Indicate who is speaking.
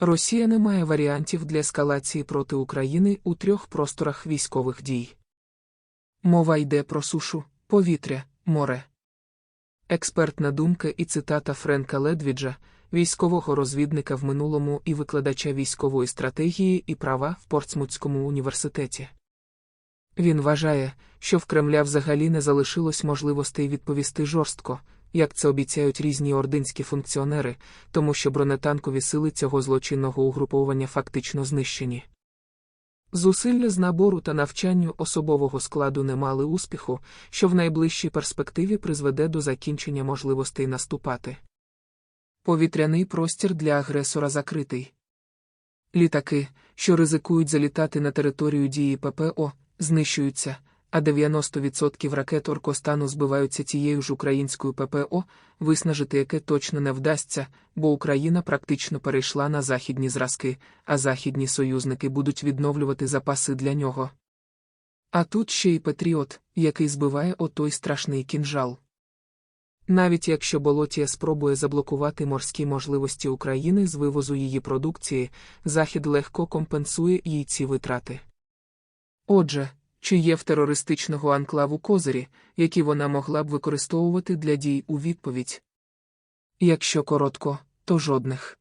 Speaker 1: Росія не має варіантів для ескалації проти України у трьох просторах військових дій. Мова йде про сушу, повітря, море. Експертна думка і цитата Френка Ледвіджа, військового розвідника в минулому і викладача військової стратегії і права в Портсмутському університеті. Він вважає, що в Кремля взагалі не залишилось можливостей відповісти жорстко, як це обіцяють різні ординські функціонери, тому що бронетанкові сили цього злочинного угруповання фактично знищені. Зусилля з набору та навчанню особового складу не мали успіху, що в найближчій перспективі призведе до закінчення можливостей наступати. Повітряний простір для агресора закритий. Літаки, що ризикують залітати на територію дії ППО, знищуються, а 90% ракет Оркостану збиваються тією ж українською ППО, виснажити яке точно не вдасться, бо Україна практично перейшла на західні зразки, а західні союзники будуть відновлювати запаси для нього. А тут ще й Петріот, який збиває отой страшний кінжал. Навіть якщо Болотія спробує заблокувати морські можливості України з вивозу її продукції, Захід легко компенсує їй ці витрати. Отже, чи є в терористичного анклаву козирі, які вона могла б використовувати для дій у відповідь? Якщо коротко, то жодних.